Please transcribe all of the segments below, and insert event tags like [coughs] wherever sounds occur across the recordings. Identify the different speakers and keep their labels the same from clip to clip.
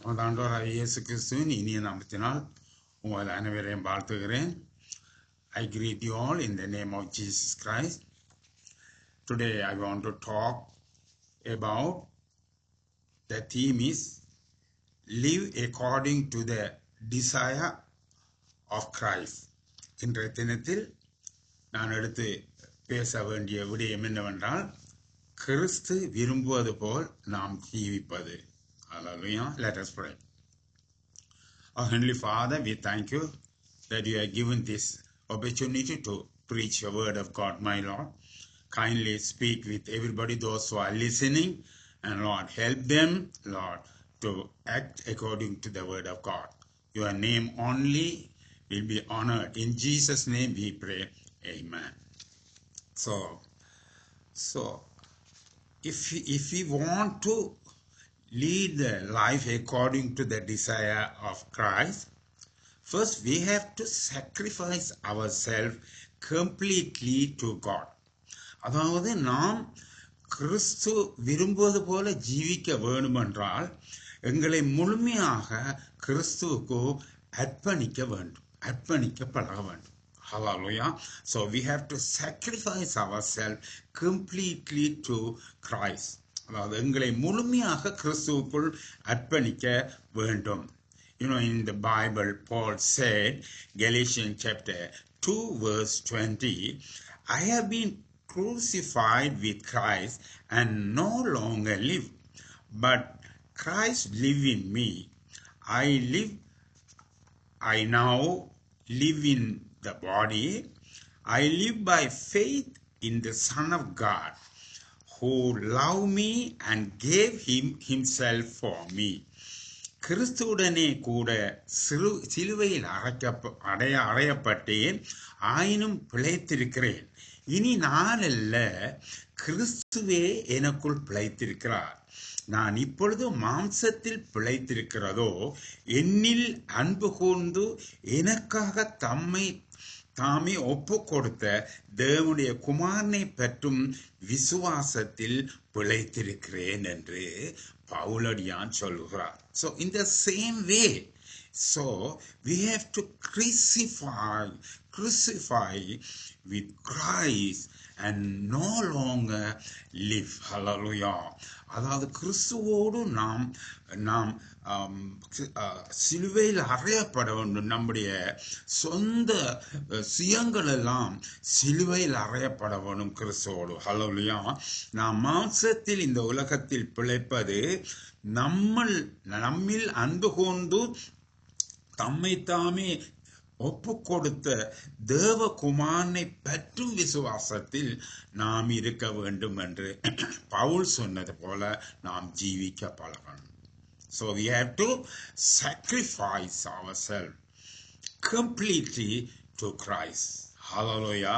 Speaker 1: நமது ஆண்டவர் இயேசு கிறிஸ்துவின் இனிய நாமத்தினால் உங்கள் அனைவரையும் வாழ்த்துகிறேன் I greet you all in the name of Jesus Christ today I want to talk about the theme is live according to the desire of Christ என்ற தினத்தில் நான் எடுத்து பேச வேண்டிய விடயம் என்னவென்றால் கிறிஸ்து விரும்புவது போல் நாம் ஜீவிப்பது Hallelujah. Let us pray. Our Heavenly Father, we thank you that you have given this opportunity to preach your word of God, my Lord. Kindly speak with everybody, those who are listening, and Lord, help them, Lord, to act according to the word of God. Your name only will be honored. In Jesus' name we pray. Amen. So, so if if we want to lead the life according to the desire of Christ, first we have to sacrifice ourselves completely to God. அதாவது நாம் கிறிஸ்து விரும்புவது போல ஜீவிக்க வேண்டுமென்றால் எங்களை முழுமையாக கிறிஸ்துவுக்கு அர்ப்பணிக்க வேண்டும் அர்ப்பணிக்க பழக வேண்டும் Hallelujah. So we have to sacrifice ourselves completely to Christ. அதாவது எங்களை முழுமையாக கிறிஸ்துவுக்குள் அர்ப்பணிக்க வேண்டும் You know, in the Bible, Paul said, Galatians chapter 2, verse 20, I have been crucified with Christ and no longer live, but Christ live in me. I live, I now live in the body. I live by faith in the Son of God who loved me and gave him himself for me. கிறிஸ்துவுடனே கூட சிறு சிலுவையில் அரைக்க அடைய அறையப்பட்டேன் ஆயினும் பிழைத்திருக்கிறேன். இனி நான் அல்ல கிறிஸ்துவே எனக்குள் பிழைத்திருக்கிறார். நான் இப்பொழுது மாம்சத்தில் பிழைத்திருக்கிறதோ என்னில் அன்பு கூர்ந்து எனக்காக தம்மை தாமே ஒப்பு கொடுத்த தேவனுடைய குமாரனை பற்றும் விசுவாசத்தில் பிழைத்திருக்கிறேன் என்று பவுலடியான் சொல்கிறார். So in the same way so we have to crucify crucify with Christ and no longer live hallelujah அதாவது கிறிஸ்துவோடு நாம் நாம் um, uh, சிலுவையில் அறையப்பட வேண்டும். நம்முடைய சொந்த uh, சுயங்கள் எல்லாம் சிலுவையில் அறையப்பட வேண்டும் கிறிஸ்துவோடு. ஹலோலியா நாம் மாம்சத்தில் இந்த உலகத்தில் பிழைப்பது நம்மள் நம்மில் அன்பு கொண்டு தம்மைத்தாமே ஒப்பு கொடுத்த தேவகுமாரனை பற்றும் விசுவாசத்தில் நாம் இருக்க வேண்டும் என்று பவுல் சொன்னது போல நாம் ஜீவிக்க பழகணும் so we have to sacrifice our self completely to Christ hallelujah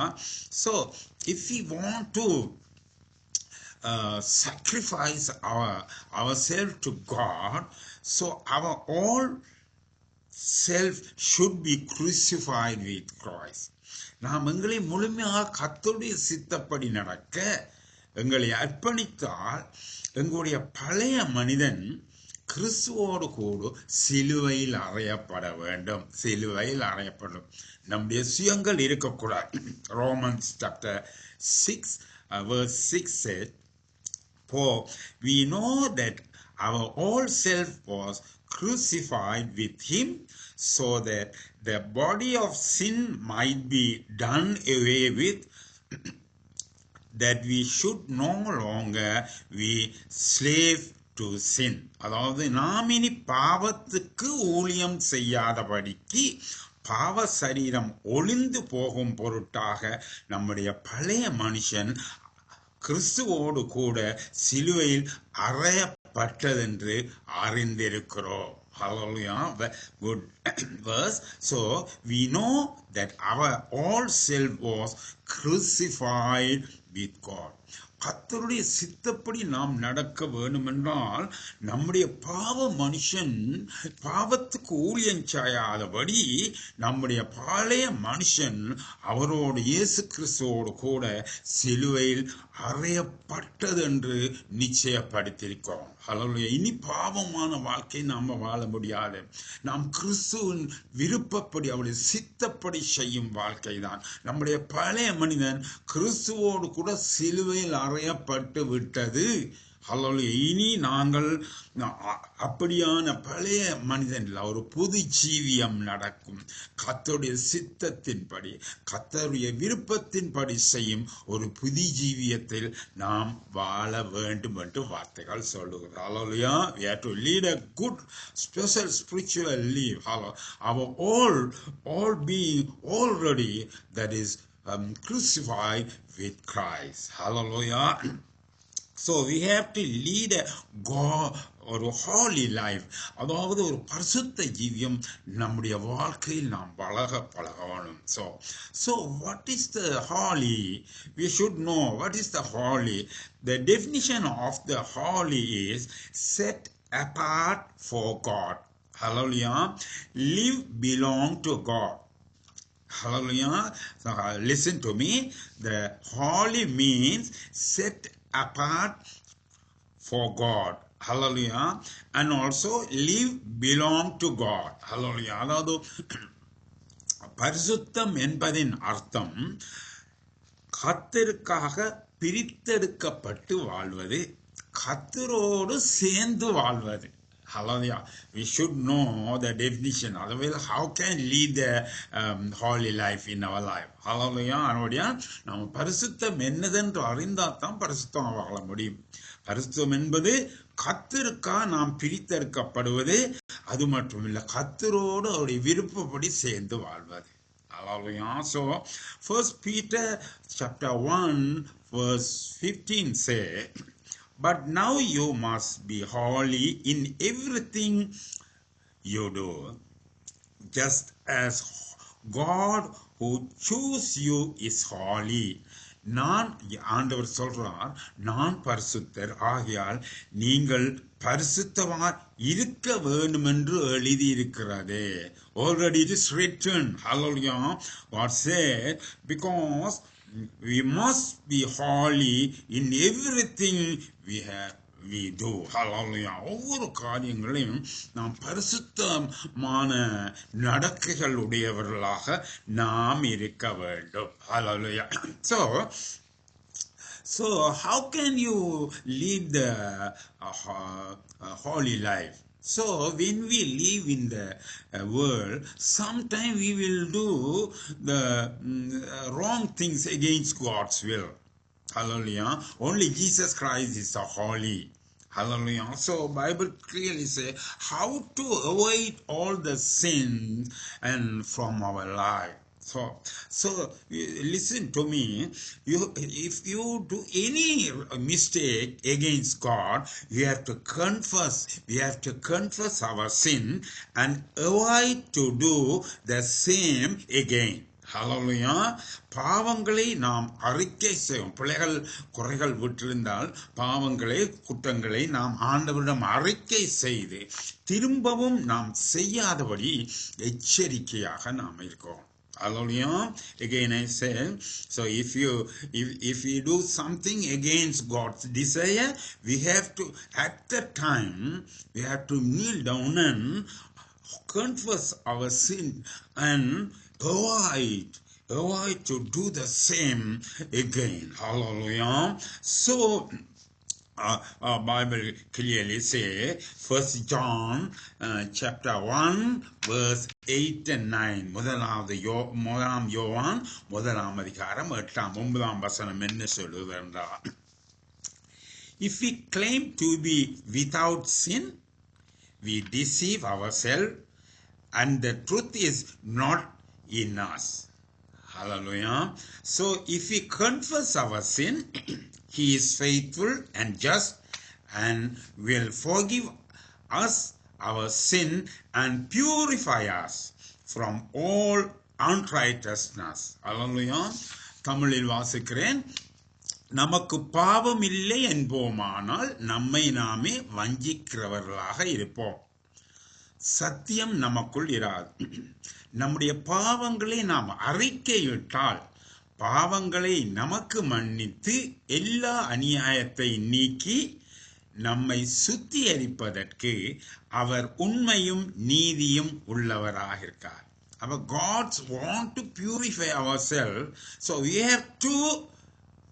Speaker 1: so if you want to sacrifice our our self to God, so our all self should be crucified with Christ. நாம் எங்களை முழுமையாக கத்தோடைய சித்தப்படி நடக்க எங்களை அர்ப்பணித்தால் எங்களுடைய பழைய மனிதன் கிறிஸ்துவோடு கூட சிலுவையில் அறையப்பட வேண்டும். சிலுவையில் அறையப்படும். நம்முடைய சுயங்கள் இருக்கக்கூடாது. Romans chapter six verse 6 said for we know that our old self was crucified with him so that the body of sin might be done away with that we should no longer be slave to sin அதாவது நாம் இனி பாவத்துக்கு ஊழியம் செய்யாதபடிக்கு பாவ சரீரம் ஒளிந்து போகும் பொருட்டாக நம்முடைய பழைய மனுஷன் கிறிஸ்துவோடு கூட சிலுவையில் அறைய அறையப்பட்டதென்று அறிந்திருக்கிறோம் Hallelujah. Good [coughs] verse. So we know that our all self was crucified with God. கத்தருடைய சித்தப்படி நாம் நடக்க வேணுமென்றால் நம்முடைய பாவ மனுஷன் பாவத்துக்கு ஊழியம் சாயாதபடி நம்முடைய பழைய மனுஷன் அவரோடு இயேசு கிறிஸ்துவோடு கூட சிலுவையில் அறையப்பட்டது என்று நிச்சயப்படுத்தியிருக்கிறோம். ஹalleluya. இனி பாவமான வாழ்க்கை நாம் வாழ முடியாது. நாம் கிறிஸ்துவின் விருப்பப்படி அவருடைய சித்தப்படி செய்யும் வாழ்க்கை தான் நம்முடைய பழைய மனிதன் கிறிஸ்துவோடு கூட சிலுவையில் அறையப்பட்டு விட்டது அல்லது இனி நாங்கள் அ- அப்படியான பழைய மனிதனில் ஒரு புது ஜீவியம் நடக்கும். கத்தருடைய சித்தத்தின்படி கத்தருடைய விருப்பத்தின்படி செய்யும் ஒரு புது ஜீவியத்தில் நாம் வாழ வேண்டும் என்று வார்த்தைகள் சொல்லுகிறது. Alleluia we have to lead a good special spiritual life. Hallo- our all all being already um, crucified with Christ hallelujah So we have to lead a God ஒரு ஹாலி லைஃப் அதாவது ஒரு பரிசுத்த ஜீவியம் நம்முடைய வாழ்க்கையில் நாம் பழக பழகணும் so so what is the holy we should know what is the holy the definition of the holy is set apart for God. Hallelujah. Live belong to God. Hallelujah. So, uh, listen to me. The holy means set apart for God. Hallelujah. And also live belong to God. Hallelujah. அதாவது பரிசுத்தம் என்பதின் அர்த்தம் கத்தருக்காக பிரித்தெடுக்கப்பட்டு வாழ்வது கத்தரோடு சேர்ந்து வாழ்வது Hallelujah. We should know the definition. Otherwise, how can lead the um, holy life in our life? Hallelujah. அதனுடைய நம்ம பரிசுத்தம் என்னதென்று அறிந்தால் தான் பரிசுத்தம் வாழ முடியும் பரிசுத்தம் என்பது கத்திற்கா நாம் பிரித்தெடுக்கப்படுவது அது மட்டும் இல்லை கத்தரோடு அவருடைய விருப்பப்படி சேர்ந்து வாழ்வது Hallelujah. So, First Peter chapter 1, verse 15 say, But now you must be holy in everything you do, just as God who choose you is holy. நான் ஆண்டவர் சொல்றார் நான் பரிசுத்தர் ஆகையால் நீங்கள் பரிசுத்தவார் இருக்க வேண்டும் என்று எழுதி இருக்கிறது already it is written hallelujah what say because we must be holy in everything we have we do hallelujah ஒவ்வொரு காரியங்களையும் நாம் பரிசுத்தமான நடக்கைகள் உடையவர்களாக நாம் இருக்க வேண்டும் hallelujah so so how can you lead the uh, ho- uh, holy life so when we live in the uh, world sometimes we will do the mm, uh, wrong things against god's will hallelujah only jesus christ is holy Hallelujah. So Bible clearly say how to avoid all the sin and from our life. So, so listen to me. You, if you do any mistake against God, you have to confess. We have to confess our sin and avoid to do the same again. Hallelujah பாவங்களை நாம் அறிக்கை செய்வோம் பிள்ளைகள் குறைகள் விட்டிருந்தால் பாவங்களை குற்றங்களை நாம் ஆண்டவரிடம் அறிக்கை செய்து திரும்பவும் நாம் செய்யாதபடி எச்சரிக்கையாக நாம் இருக்கோம் Hallelujah. Again I say, so if you if if you do something against God's desire, we have to at that time we have to kneel down and confess our sin and avoid avoid to do the same again. Hallelujah. So uh, uh, Bible clearly say First John uh, chapter 1 verse 8 and 9 முதலாவது யோ முதலாம் யோவான் முதலாம் அதிகாரம் எட்டாம் ஒன்பதாம் வசனம் என்ன சொல்லுது என்றால் If we claim to be without sin, we deceive ourselves and the truth is not in us. Hallelujah. So if we confess our sin, he is faithful and just and will forgive us our sin and purify us from all unrighteousness. Hallelujah. தமிழில் வாசிக்கிறேன் நமக்கு பாவம் இல்லை என்போமானால் நம்மை நாமே வஞ்சிக்கிறவர்களாக இருப்போம் சத்தியம் நமக்குள் இராது நம்முடைய பாவங்களை நாம் அறிக்கையிட்டால் பாவங்களை நமக்கு மன்னித்து எல்லா அநியாயத்தை நீக்கி நம்மை சுத்திகரிப்பதற்கு அவர் உண்மையும் நீதியும் உள்ளவராக இருக்கார் our gods want to purify ourselves so we have to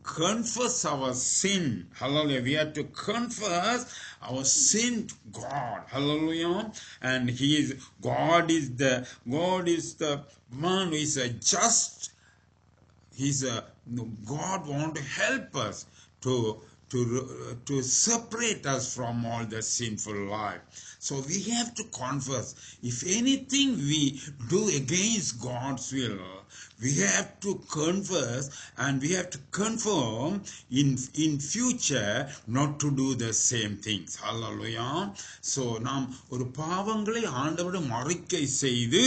Speaker 1: confess our sin hallelujah we have to confess our sin to god hallelujah and he is god is the god is the one who is a just he's a god want to help us to to to separate us from all the sinful life so we have to confess if anything we do against god's will we have to confess and we have to confirm in in future not to do the same things hallelujah so நாம் ஒரு பாவங்களை ஆண்டவரிடம் அறிக்கை செய்து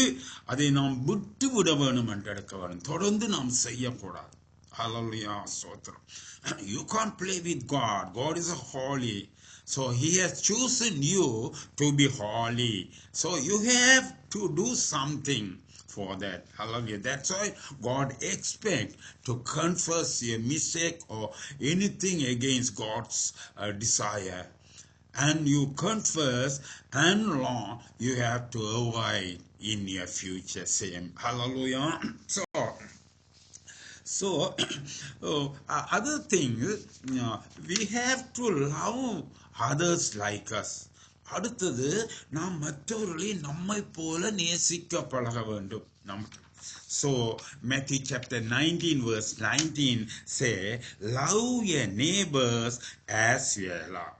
Speaker 1: அதை நாம் விட்டு விட வேணும் என்று எடுக்க வேண்டும் தொடர்ந்து நாம் செய்யக்கூடாது Hallelujah. [clears throat] You can't play with God. God is holy. So He has chosen you to be holy. So you have to do something for that. Hallelujah. That's why God expects to confess your mistake or anything against God's uh, desire. And you confess and law you have to avoid in your future. Same. Hallelujah. [clears throat] So so, oh, uh, other thing, uh, we have to love others like us. அடுத்தது நாம் மற்றவர்களை நம்மை போல நேசிக்க பழக வேண்டும் நம் So Matthew chapter 19 verse 19 say, love your neighbors as yourself.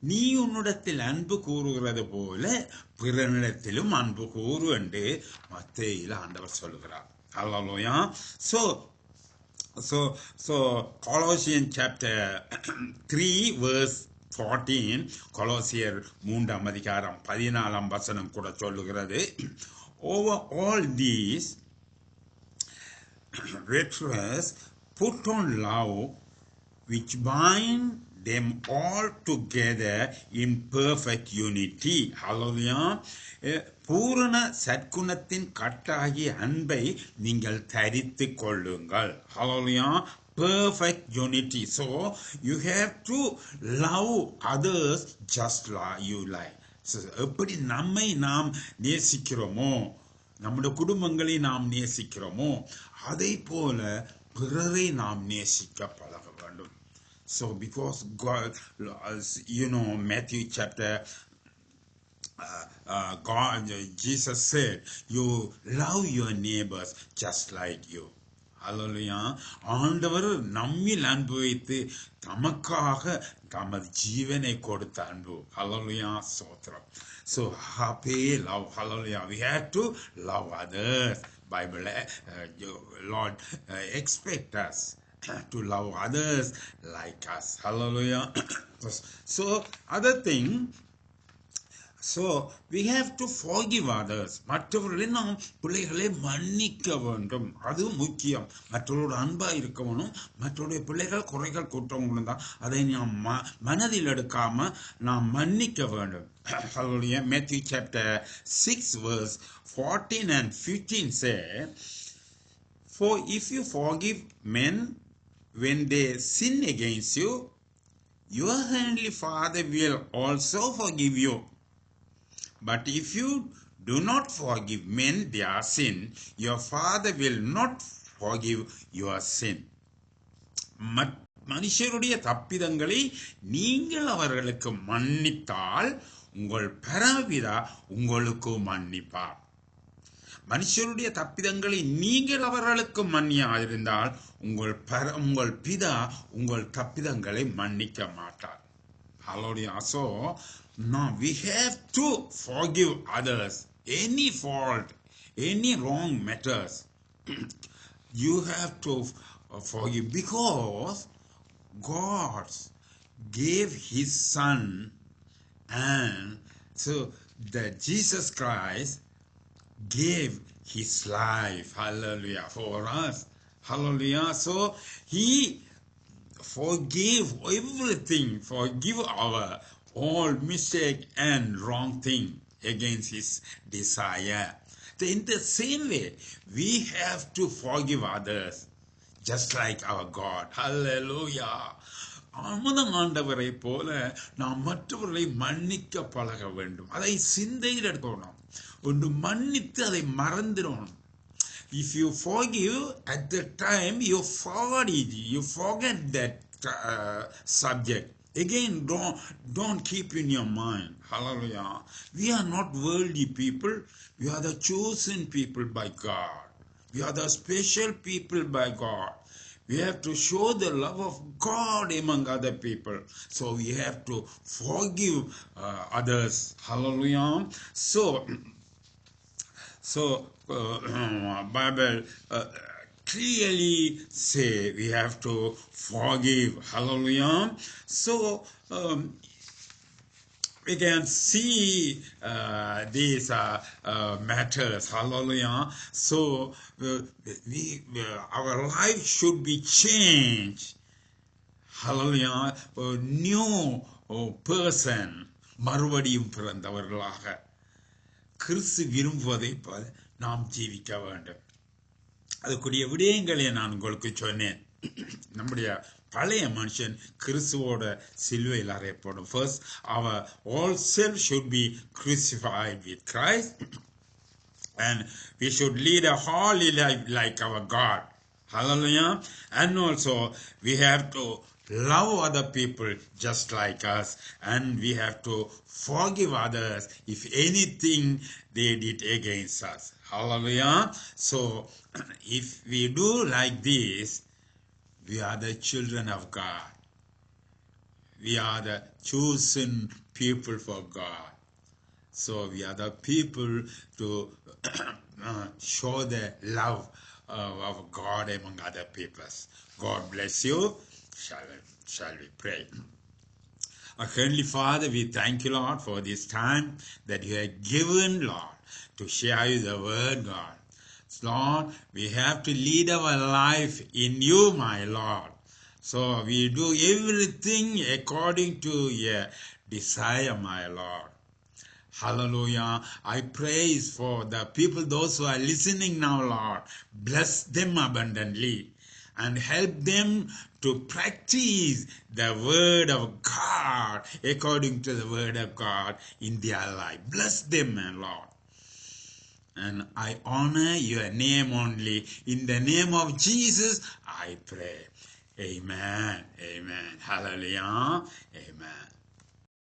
Speaker 1: நீ உன்னிடத்தில் அன்பு கூறுகிறது போல பிறனிடத்திலும் அன்பு கூறு என்று மத்தேயில ஆண்டவர் சொல்லுகிறார் அல்லா So so so colossians chapter [clears throat] 3 verse 14 கொலோசியர் மூன்றாம் அதிகாரம் பதினாலாம் வசனம் கூட சொல்லுகிறது over all these [clears throat] virtues put on love which bind them all together in perfect unity hallelujah பூரண சற்குணத்தின் கட்டாகிய அன்பை நீங்கள் தரித்து கொள்ளுங்கள் hallelujah perfect unity so you have to love others just like you like எப்படி நம்மை நாம் நேசிக்கிறோமோ நம்முடைய குடும்பங்களை நாம் நேசிக்கிறோமோ அதை போல பிறரை நாம் நேசிக்க பழக வேண்டும் so because God you know Matthew chapter uh, uh, God, Jesus said, You love your neighbors just like you. Hallelujah. ஆண்டவர் நம்மில் அன்பு வைத்து தமக்காக தமது ஜீவனை கொடுத்த அன்பு ஹலலுயா சோத்திரம் so happy love hallelujah we have to love others Bible Lord expect us to love others like us. Hallelujah. [coughs] so, other thing, so we have to forgive others மற்றவர்களை நாம் பிள்ளைகளை மன்னிக்க வேண்டும் அது முக்கியம் மற்றவரோட அன்பாக இருக்கணும் மற்றவருடைய பிள்ளைகள் குறைகள் குற்றவங்களும் தான் அதை நாம் ம மனதில் எடுக்காமல் நாம் மன்னிக்க வேண்டும் அதோடைய Matthew chapter six verse fourteen and fifteen say For if you forgive men when they sin you you, ஹேண்ட்லி heavenly Father also for give you But if you do not forgive men their sin, your Father will not forgive your sin. மனுஷருடைய தப்பிதங்களை நீங்கள் அவர்களுக்கு மன்னித்தால் உங்கள் பரமபிதா உங்களுக்கு மன்னிப்பார் மனுஷருடைய தப்பிதங்களை நீங்கள் அவர்களுக்கு மன்னியாதிருந்தால் உங்கள் பர உங்கள் பிதா உங்கள் தப்பிதங்களை மன்னிக்க மாட்டார் Hallelujah. அசோ now we have to forgive others. Any fault, any wrong matters. [clears throat] you have to uh, forgive because God gave His Son, and so that Jesus Christ gave his life. Hallelujah. For us. Hallelujah. So he forgive everything, forgive our all mistake and wrong thing against his desire. In the same way, we have to forgive others just like our God. Hallelujah. அமுதம் ஆண்டவரை போல நாம் மற்றவர்களை மன்னிக்க பழக வேண்டும் அதை சிந்தையில் எடுக்கணும் ஒன்று மன்னித்து அதை மறந்துடணும் if you forgive at the time you forgot it you forget that uh, subject again don't don't keep in your mind. Hallelujah. We are not worldly people. We are the chosen people by god. We are the special people by god. We have to show the love of god among other people. So we have to forgive uh, others. Hallelujah. So [clears throat] so uh, [clears throat] Bible uh, clearly say we have to forgive. Hallelujah. So um, we can see uh, these uh, uh, matters. Hallelujah. So uh, we, uh, our life should be changed. Hallelujah. A new uh, person மறுபடியும் பிறந்தவர்களாக கிறிஸ்து விரும்புவதை போல நாம் ஜீவிக்க வேண்டும் அதுக்குரிய விடயங்களை நான் உங்களுக்கு சொன்னேன் நம்முடைய பழைய மனுஷன் கிறிஸ்துவோட சிலுவையில் அறையப்படும் first our all self should be crucified with Christ and we should lead a holy life like our God hallelujah and also we have to love other people just like us and we have to forgive others if anything they did against us. Hallelujah. So [clears throat] if we do like this, we are the children of God. We are the chosen people for God. So we are the people to [clears throat] uh, show the love uh, of God among other peoples. God bless you. Shall we, shall we pray? Our Heavenly Father, we thank you, Lord, for this time that you have given, Lord, to share you the word, God. Lord, we have to lead our life in you, my Lord. So we do everything according to your desire, my Lord. Hallelujah. I praise for the people, those who are listening now, Lord. Bless them abundantly and help them to practice the word of God according to the word of God in their life. Bless them, my Lord. And I honor your name only. In the name of Jesus, I pray. Amen. Amen. Hallelujah. Amen.